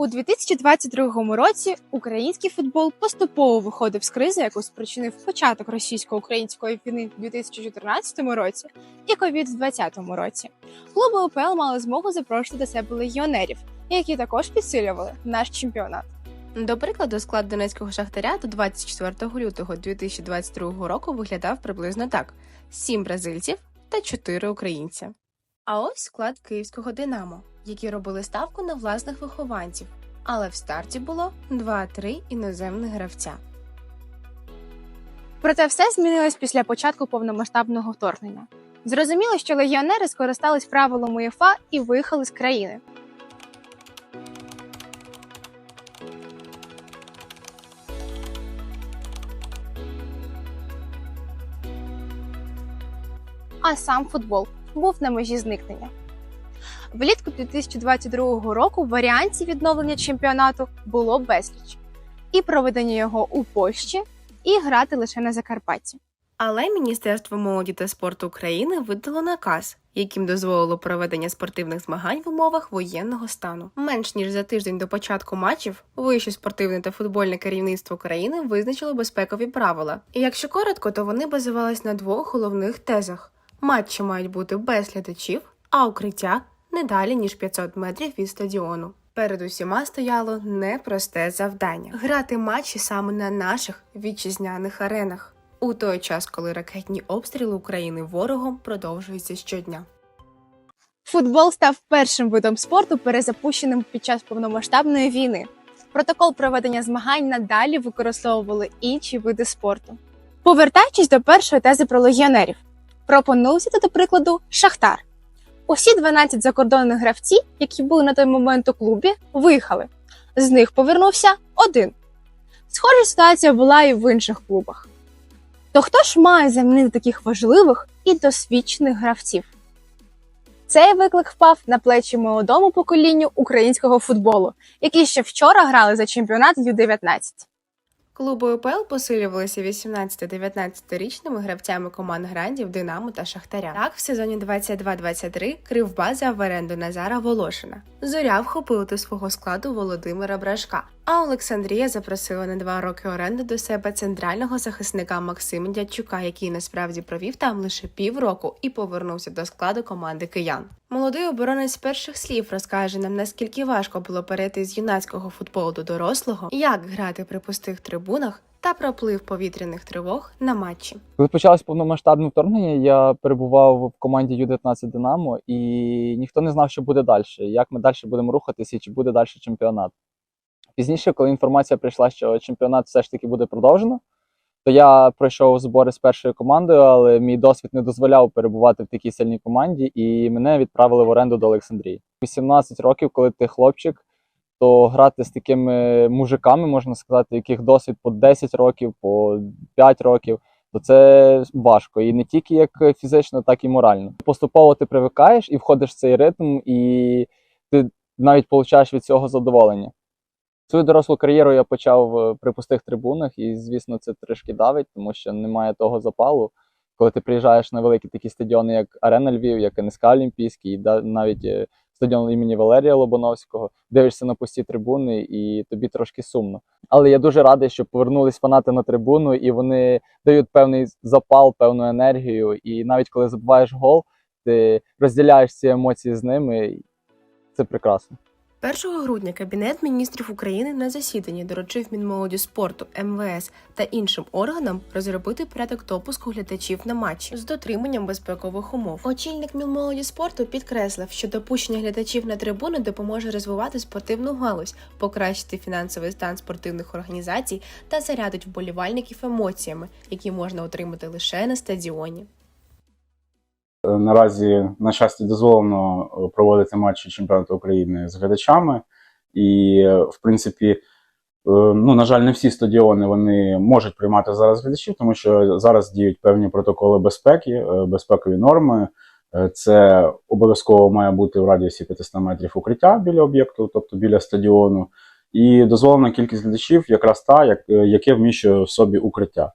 У 2022 році український футбол поступово виходив з кризи, яку спричинив початок російсько-української війни в 2014 році і ковід в 2020 році. Клуби УПЛ мали змогу запрошувати до себе легіонерів, які також підсилювали наш чемпіонат. До прикладу, склад донецького шахтаря до 24 лютого 2022 року виглядав приблизно так: сім бразильців та чотири українці. А ось склад київського Динамо, які робили ставку на власних вихованців, але в старті було 2-3 іноземних гравця. Проте все змінилось після початку повномасштабного вторгнення. Зрозуміло, що легіонери скористались правилом УЄФА і виїхали з країни. А сам футбол був на межі зникнення. Влітку 2022 року варіантів відновлення чемпіонату було безліч, і проведення його у Польщі, і грати лише на Закарпатті. Але Міністерство молоді та спорту України видало наказ, яким дозволило проведення спортивних змагань в умовах воєнного стану. Менш ніж за тиждень до початку матчів вище спортивне та футбольне керівництво країни визначило безпекові правила. І якщо коротко, то вони базувались на двох головних тезах: матчі мають бути без глядачів, а укриття не далі ніж 500 метрів від стадіону. Перед усіма стояло непросте завдання грати матчі саме на наших вітчизняних аренах у той час, коли ракетні обстріли України ворогом продовжуються щодня. Футбол став першим видом спорту, перезапущеним під час повномасштабної війни. Протокол проведення змагань надалі використовували інші види спорту. Повертаючись до першої тези про легіонерів, пропоную взяти до прикладу Шахтар. Усі 12 закордонних гравців, які були на той момент у клубі, виїхали. З них повернувся один. Схожа ситуація була і в інших клубах. То хто ж має замінити таких важливих і досвідчених гравців? Цей виклик впав на плечі молодому поколінню українського футболу, які ще вчора грали за чемпіонат Ю-19. Клуби УПЛ посилювалися 18-19-річними гравцями команд грандів Динамо та Шахтаря. Так, в сезоні 22-23 Кривбас взяв в оренду Назара Волошина. Зоря вхопив до свого складу Володимира Брашка. А Олександрія запросила на два роки оренди до себе центрального захисника Максима Дядчука, який насправді провів там лише півроку і повернувся до складу команди киян. Молодий оборонець перших слів розкаже нам, наскільки важко було перейти з юнацького футболу до дорослого, як грати при пустих трибунах та про вплив повітряних тривог на матчі. Коли почалось повномасштабне вторгнення, я перебував в команді Ю-19 Динамо, і ніхто не знав, що буде далі, як ми далі будемо рухатися, і чи буде далі чемпіонат. Пізніше, коли інформація прийшла, що чемпіонат все ж таки буде продовжено, то я пройшов збори з першою командою, але мій досвід не дозволяв перебувати в такій сильній команді, і мене відправили в оренду до Олександрії. 18 років, коли ти хлопчик, то грати з такими мужиками, можна сказати, яких досвід по 10 років, по 5 років, то це важко. І не тільки як фізично, так і морально. Поступово ти привикаєш і входиш в цей ритм, і ти навіть получаєш від цього задоволення. Свою дорослу кар'єру я почав е, при пустих трибунах, і, звісно, це трішки давить, тому що немає того запалу. Коли ти приїжджаєш на великі такі стадіони, як Арена Львів, як НСК Олімпійський, і навіть е, стадіон імені Валерія Лобановського, дивишся на пусті трибуни, і тобі трошки сумно. Але я дуже радий, що повернулись фанати на трибуну, і вони дають певний запал, певну енергію. І навіть коли забуваєш гол, ти розділяєш ці емоції з ними. Це прекрасно. 1 грудня Кабінет міністрів України на засіданні доручив Мінмолоді спорту, МВС та іншим органам розробити порядок допуску глядачів на матчі з дотриманням безпекових умов. Очільник Мінмолоді спорту підкреслив, що допущення глядачів на трибуни допоможе розвивати спортивну галузь, покращити фінансовий стан спортивних організацій та зарядить вболівальників емоціями, які можна отримати лише на стадіоні. Наразі, на щастя, дозволено е, проводити матчі чемпіонату України з глядачами. І, е, в принципі, е, ну, на жаль, не всі стадіони вони можуть приймати зараз глядачів, тому що зараз діють певні протоколи безпеки, безпекові норми. Це обов'язково має бути в радіусі 500 метрів укриття біля об'єкту, тобто біля стадіону. І дозволена кількість глядачів якраз та, як, яке вміщує в собі укриття.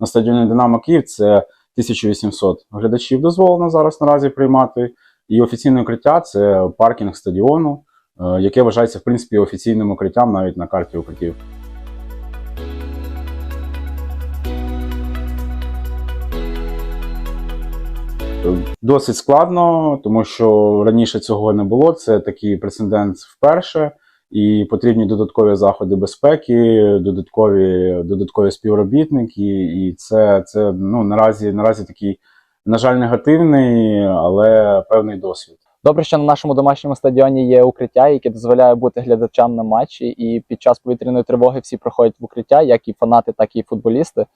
На стадіоні Динамо Київ це 1800 глядачів дозволено зараз наразі приймати. І офіційне укриття це паркінг стадіону. е, яке вважається в принципі офіційним укриттям навіть на карті укриттів. Досить складно, тому що раніше цього не було. Це такий прецедент вперше, і потрібні додаткові заходи безпеки, додаткові, додаткові співробітники. І це, це ну, наразі, наразі такий, на жаль, негативний, але певний досвід. Добре, що на нашому домашньому стадіоні є укриття, яке дозволяє бути глядачам на матчі, і під час повітряної тривоги всі проходять в укриття, як і фанати, так і футболісти.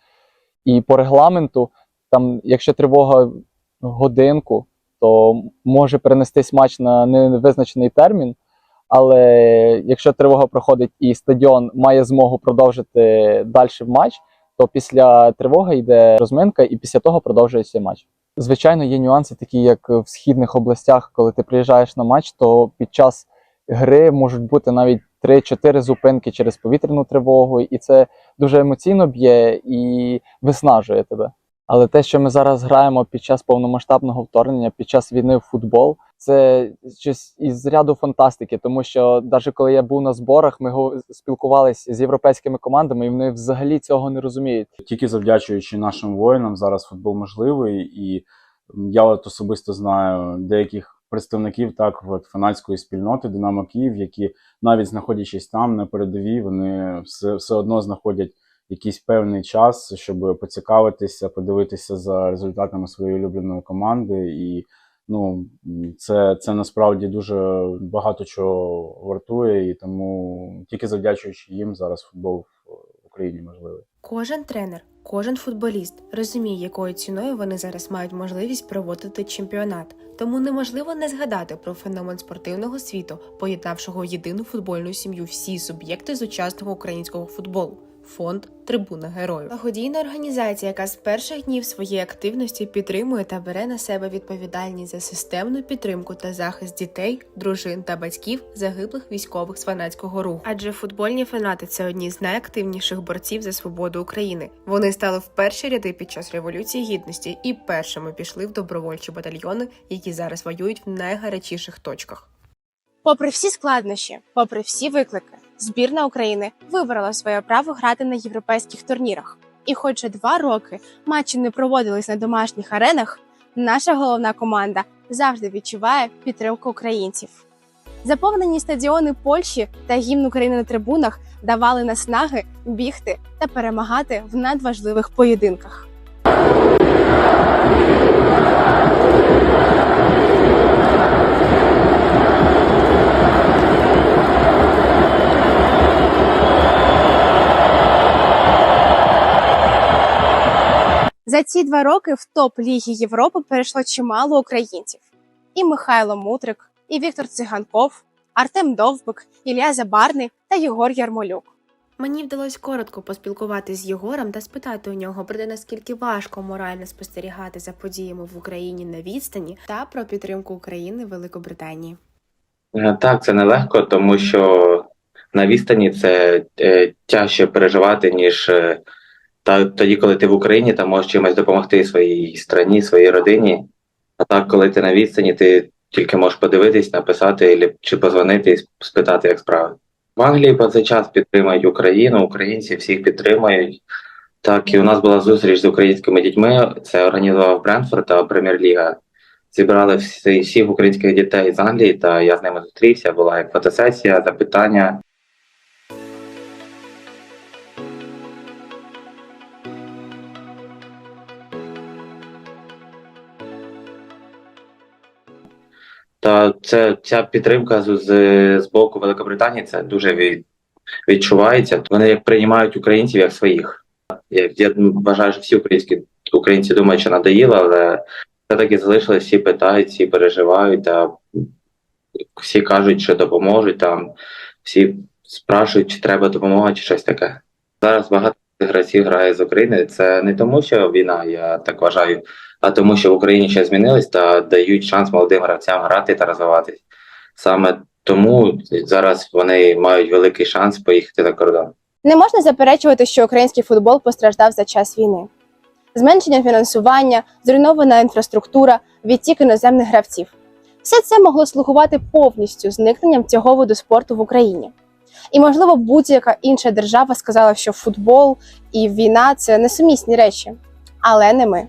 І по регламенту, там, якщо тривога годинку, то може перенестись матч на невизначений термін. Але якщо тривога проходить і стадіон має змогу продовжити далі матч, то після тривоги йде розминка, і після того продовжується матч. Звичайно, є нюанси, такі як в східних областях, коли ти приїжджаєш на матч, то під час гри можуть бути навіть 3-4 зупинки через повітряну тривогу, і це дуже емоційно б'є і виснажує тебе. Але те, що ми зараз граємо під час повномасштабного вторгнення, під час війни в футбол, це щось із ряду фантастики, тому що навіть коли я був на зборах, ми спілкувалися з європейськими командами, і вони взагалі цього не розуміють. Тільки завдячуючи нашим воїнам, зараз футбол можливий, і я от особисто знаю деяких представників так от фанатської спільноти Динамо Київ, які навіть знаходячись там на передовій, вони все, все одно знаходять якийсь певний час, щоб поцікавитися, подивитися за результатами своєї улюбленої команди. І ну, це, це насправді дуже багато чого вартує, і тому тільки завдячуючи їм зараз футбол в Україні можливий. Кожен тренер, кожен футболіст розуміє, якою ціною вони зараз мають можливість проводити чемпіонат. Тому неможливо не згадати про феномен спортивного світу, поєднавшого єдину футбольну сім'ю всі суб'єкти з учасного українського футболу. Фонд Трибуна Героїв благодійна організація, яка з перших днів своєї активності підтримує та бере на себе відповідальність за системну підтримку та захист дітей, дружин та батьків загиблих військових з фанатського руху. Адже футбольні фанати це одні з найактивніших борців за свободу України. Вони стали в перші ряди під час революції гідності і першими пішли в добровольчі батальйони, які зараз воюють в найгарячіших точках. Попри всі складнощі, попри всі виклики, збірна України вибрала своє право грати на європейських турнірах. І хоч два роки матчі не проводились на домашніх аренах, наша головна команда завжди відчуває підтримку українців. Заповнені стадіони Польщі та гімн України на трибунах давали наснаги бігти та перемагати в надважливих поєдинках. За ці два роки в топ Ліги Європи перейшло чимало українців: і Михайло Мутрик, і Віктор Циганков, Артем Довбик, Ілля Забарний та Єгор Ярмолюк. Мені вдалося коротко поспілкуватися з Єгором та спитати у нього про те, наскільки важко морально спостерігати за подіями в Україні на відстані та про підтримку України в Великобританії. Е, Так, це нелегко, тому що на відстані це е, тяжче переживати, ніж е, та, тоді, коли ти в Україні та можеш чимось допомогти своїй страні, своїй родині. А так, коли ти на відстані, ти тільки можеш подивитись, написати чи позвонити і спитати, як справи. В Англії по цей час підтримують Україну, українці всіх підтримують. Так, і у нас була зустріч з українськими дітьми. Це організував Брентфорд та Прем'єр-ліга зібрали всі, всіх українських дітей з Англії, та я з ними зустрівся. Була як фотосесія, запитання. Та це ця підтримка з, з, боку Великобританії це дуже від, відчувається. Вони як приймають українців як своїх. Я, я вважаю, що всі українські українці думають, що надоїло, але все-таки залишились, всі питають, всі переживають, та всі кажуть, що допоможуть там, всі спрашують, чи треба допомога, чи щось таке. Зараз багато гравців грає з України. Це не тому, що війна, я так вважаю, а тому, що в Україні ще змінились та дають шанс молодим гравцям грати та розвиватись. Саме тому зараз вони мають великий шанс поїхати за кордон. Не можна заперечувати, що український футбол постраждав за час війни. Зменшення фінансування, зруйнована інфраструктура, відтік іноземних гравців. Все це могло слугувати повністю зникненням цього виду спорту в Україні. І, можливо, будь-яка інша держава сказала, що футбол і війна це несумісні речі, але не ми.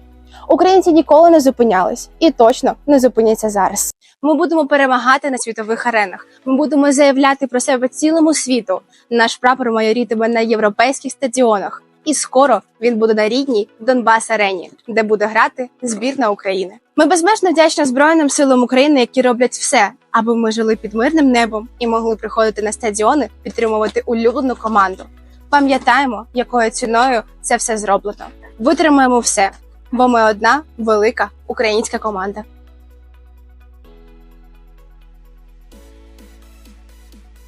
Українці ніколи не зупинялись і точно не зупиняться зараз. Ми будемо перемагати на світових аренах. Ми будемо заявляти про себе цілому світу. Наш прапор майорітиме на європейських стадіонах. І скоро він буде на рідній Донбас Арені, де буде грати збірна України. Ми безмежно вдячні Збройним силам України, які роблять все, аби ми жили під мирним небом і могли приходити на стадіони, підтримувати улюблену команду. Пам'ятаємо, якою ціною це все зроблено. Витримаємо все, бо ми одна велика українська команда.